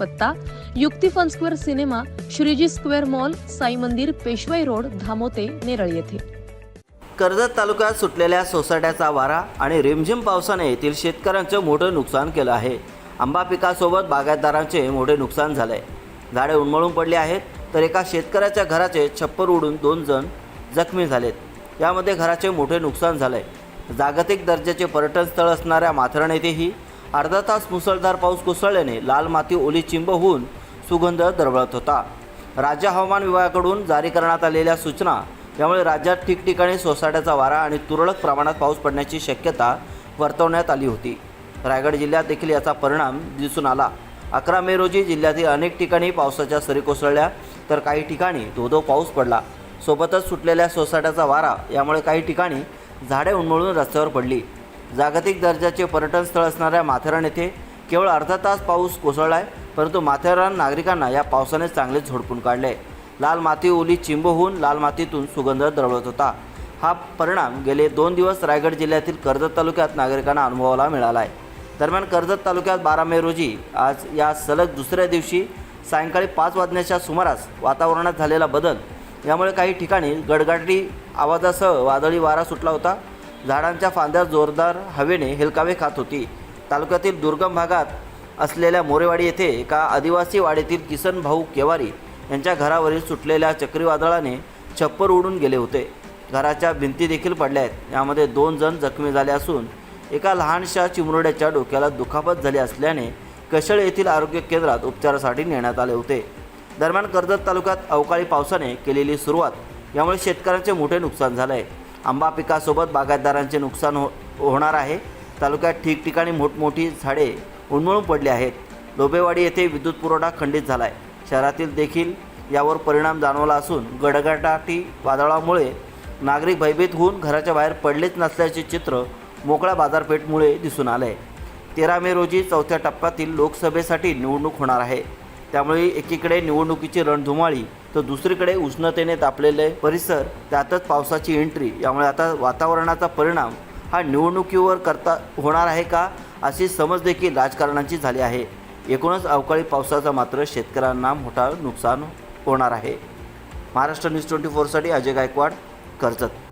पत्ता Yukti fun square cinema Shreeji square mall Sai मंदिर Peshwai road धामोते Neral येथे. कर्जत तालुक्यात सुटलेल्या सोसाट्याचा वारा आणि रिमझिम पावसाने येथील शेतकऱ्यांचं मोठं नुकसान केलं आहे. आंबा पिकासोबत बागायतदारांचे मोठे नुकसान झालंय. झाडे उन्मळून पडली आहेत तर एका शेतकऱ्याच्या घराचे छप्पर उडून दोन जण जखमी झालेत. यामध्ये घराचे मोठे नुकसान झाले जागतिक दर्जाचे पर्यटन स्थळ असणाऱ्या माथरण येथेही अर्धा तास मुसळधार पाऊस कोसळल्याने लाल माती ओली चिंब होऊन सुगंध दरवळत होता. राज्य हवामान विभागाकडून जारी करण्यात आलेल्या सूचना यामुळे राज्यात ठिकठिकाणी सोसाट्याचा वारा आणि तुरळक प्रमाणात पाऊस पडण्याची शक्यता वर्तवण्यात आली होती. रायगड जिल्ह्यात देखील याचा परिणाम दिसून आला. अकरा मे रोजी जिल्ह्यातील अनेक ठिकाणी पावसाच्या सरी कोसळल्या तर काही ठिकाणी धोधो पाऊस पडला. सोबतच सुटलेल्या सोसाट्याचा वारा यामुळे काही ठिकाणी झाडे उन्मळून रस्त्यावर पडली. जागतिक दर्जाचे पर्यटन स्थळ असणाऱ्या माथेरान येथे केवळ अर्धा तास पाऊस कोसळला आहे परंतु माथेरान नागरिकांना या पावसाने चांगलेच झोडपून काढले. लाल माती ओली चिंब होऊन लाल मातीतून सुगंध दरवळत होता. हा परिणाम गेले दोन दिवस रायगड जिल्ह्यातील कर्जत तालुक्यात नागरिकांना अनुभवाला मिळाला आहे दरम्यान कर्जत तालुक्यात बारा मे रोजी आज या सलग दुसऱ्या दिवशी सायंकाळी पाच वाजण्याच्या सुमारास वातावरणात झालेला बदल. यामुळे काही ठिकाणी गडगाडी आवाजासह वादळी वारा सुटला होता. झाडांच्या फांद्या जोरदार हवेने हेलकावे खात होती. तालुक्यातील दुर्गम भागात असलेल्या मोरेवाडी येथे एका आदिवासी वाडीतील किसन भाऊ केवारी यांच्या घरावरील सुटलेल्या चक्रीवादळाने छप्पर उडून गेले होते. घराच्या भिंती देखील पडल्या आहेत. यामध्ये दोन जण जखमी झाले असून एका लहानशा चिमुरड्याच्या डोक्याला दुखापत झाली असल्याने कशळ येथील आरोग्य केंद्रात उपचारासाठी नेण्यात आले होते. दरम्यान कर्जत तालुक्यात अवकाळी पावसाने केलेली सुरुवात यामुळे शेतकऱ्यांचे मोठे नुकसान झालं आहे आंबा पिकासोबत बागायतदारांचे नुकसान हो होणार आहे. तालुक्यात ठिकठिकाणी मोठमोठी झाडे उन्मळून पडली आहेत. लोबेवाडी येथे विद्युत पुरवठा खंडित झाला आहे शहरातील देखील यावर परिणाम जाणवला असून गडगडाटी वादळामुळे नागरिक भयभीत होऊन घराच्या बाहेर पडलेच नसल्याचे चित्र मोकळ्या बाजारपेठमुळे दिसून आले आहे तेरा मे रोजी चौथ्या टप्प्यातील लोकसभेसाठी निवडणूक होणार आहे. त्यामुळे एकीकडे निवडणुकीची रणधुमाळी तर दुसरीकडे उष्णतेने तापलेले परिसर त्यातच पावसाची एंट्री यामुळे आता वातावरणाचा परिणाम हा निवडणुकीवर करता होणार आहे का अशी समज देखील राजकारणाची झाली आहे. एकूणच अवकाळी पावसाचा मात्र शेतकऱ्यांना मोठा नुकसान होणार आहे. महाराष्ट्र न्यूज ट्वेंटी फोरसाठी अजय गायकवाड कर्जत.